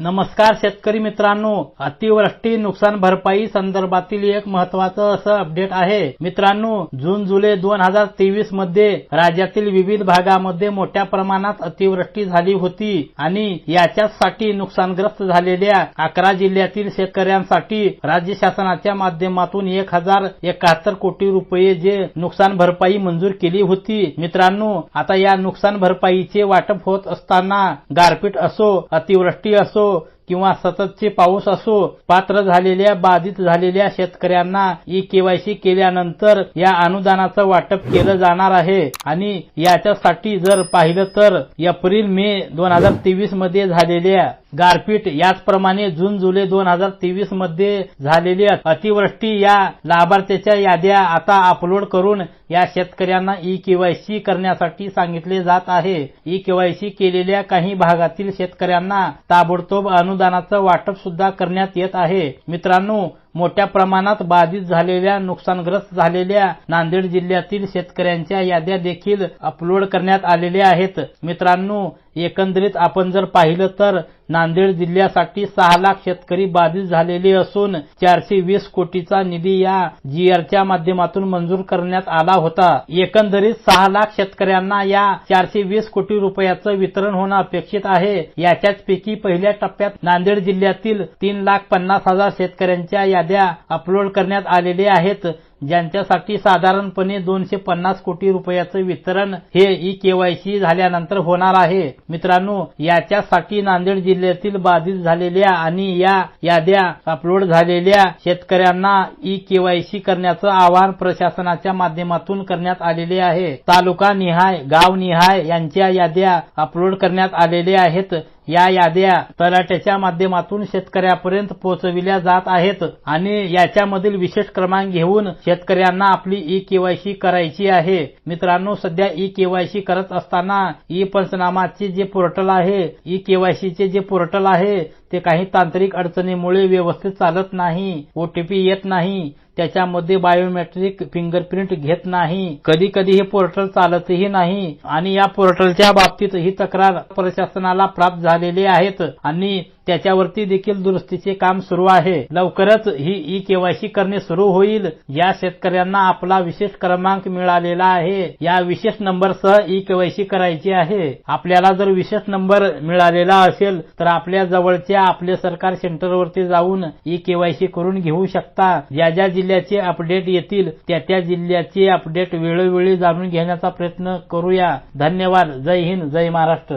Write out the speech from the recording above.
नमस्कार शेतकरी मित्रांनो. अतिवृष्टी नुकसान भरपाई संदर्भातील एक महत्वाचं असं अपडेट आहे. मित्रांनो जून जुलै दोन हजार तेवीसमध्ये राज्यातील विविध भागामध्ये मोठ्या प्रमाणात अतिवृष्टी झाली होती आणि याच्यासाठी नुकसानग्रस्त झालेल्या अकरा जिल्ह्यातील शेतकऱ्यांसाठी राज्य शासनाच्या माध्यमातून एक हजार एकाहत्तर कोटी रुपये जे नुकसान भरपाई मंजूर केली होती. मित्रांनो आता या नुकसान भरपाईचे वाटप होत असताना गारपीट असो अतिवृष्टी असो किंवा सततचे पाऊस असो पात्र झालेल्या बाधित झालेल्या शेतकऱ्यांना ई केवायसी केल्यानंतर या अनुदानाचं वाटप केलं जाणार आहे. आणि याच्यासाठी जर पाहिलं तर एप्रिल मे दोन हजार तेवीसमध्ये झालेल्या गारपीट. याचप्रमाणे जून जुलै दोन हजार तेवीसमध्ये झालेली अतिवृष्टी या लाभार्थ्याच्या याद्या आता अपलोड करून या शेतकऱ्यांना ई केवायसी करण्यासाठी सांगितले जात आहे. ई केवायसी केलेल्या काही भागातील शेतकऱ्यांना ताबडतोब अनुदानाचं वाटप सुद्धा करण्यात येत आहे. मित्रांनो मोठ्या प्रमाणात बाधित झालेल्या नुकसानग्रस्त झालेल्या नांदेड जिल्ह्यातील शेतकऱ्यांच्या याद्या देखील अपलोड करण्यात आलेल्या आहेत. मित्रांनो एकंदरीत आपण जर पाहिलं तर नांदेड जिल्ह्यासाठी सहा लाख शेतकरी बाधित झालेले असून चारशे वीस कोटीचा निधी या जीआरच्या माध्यमातून मंजूर करण्यात आला होता. एकंदरीत सहा लाख शेतकऱ्यांना या चारशे वीस कोटी रुपयाचं वितरण होणं अपेक्षित आहे. याच्याच पैकी पहिल्या टप्प्यात नांदेड जिल्ह्यातील तीन लाख पन्नास हजार शेतकऱ्यांच्या याद्या अपलोड करण्यात आलेल्या आहेत. ज्यांच्यासाठी साधारणपणे दोनशे पन्नास कोटी रुपयाचं वितरण हे ई केवायसी झाल्यानंतर होणार आहे. मित्रांनो याच्यासाठी नांदेड जिल्ह्यातील बाधित झालेल्या आणि या याद्या अपलोड झालेल्या शेतकऱ्यांना ई केवायसी करण्याचं आवाहन प्रशासनाच्या माध्यमातून करण्यात आलेले आहे. तालुका निहाय गाव निहाय यांच्या याद्या अपलोड करण्यात आलेल्या आहेत. या याद्या तलाट्याच्या माध्यमातून शेतकऱ्यापर्यंत पोहोचविल्या जात आहेत आणि याच्यामधील विशेष क्रमांक घेऊन शेतकऱ्यांना आपली ई केवायसी करायची आहे. मित्रांनो सध्या ई केवायसी करत असताना ई पंचनामाचे जे पोर्टल आहे ई केवायसीचे जे पोर्टल आहे ते काही तांत्रिक अडचणीमुळे व्यवस्थित चालत नाही ओटीपी येत नाही. त्याच्यामध्ये बायोमेट्रिक फिंगरप्रिंट घेत नाही. कधी कधी हे पोर्टल चालतही नाही. आणि या पोर्टलच्या बाबतीत ही तक्रार प्रशासनाला प्राप्त झालेली आहेत. आणि त्याच्यावरती देखील दुरुस्तीचे काम सुरू आहे. लवकरच ही ई केवायसी करणे सुरू होईल. या शेतकऱ्यांना आपला विशेष क्रमांक मिळालेला आहे. या विशेष नंबरसह ई केवायसी करायची आहे. आपल्याला जर विशेष नंबर मिळालेला असेल तर आपल्या जवळच्या आपले सरकार सेंटरवरती जाऊन ई केवायसी करून घेऊ शकता. ज्या ज्या जिल्ह्याचे अपडेट येतील त्या त्या जिल्ह्याचे अपडेट वेळोवेळी जाणून घेण्याचा प्रयत्न करूया. धन्यवाद. जय हिंद. जय महाराष्ट्र.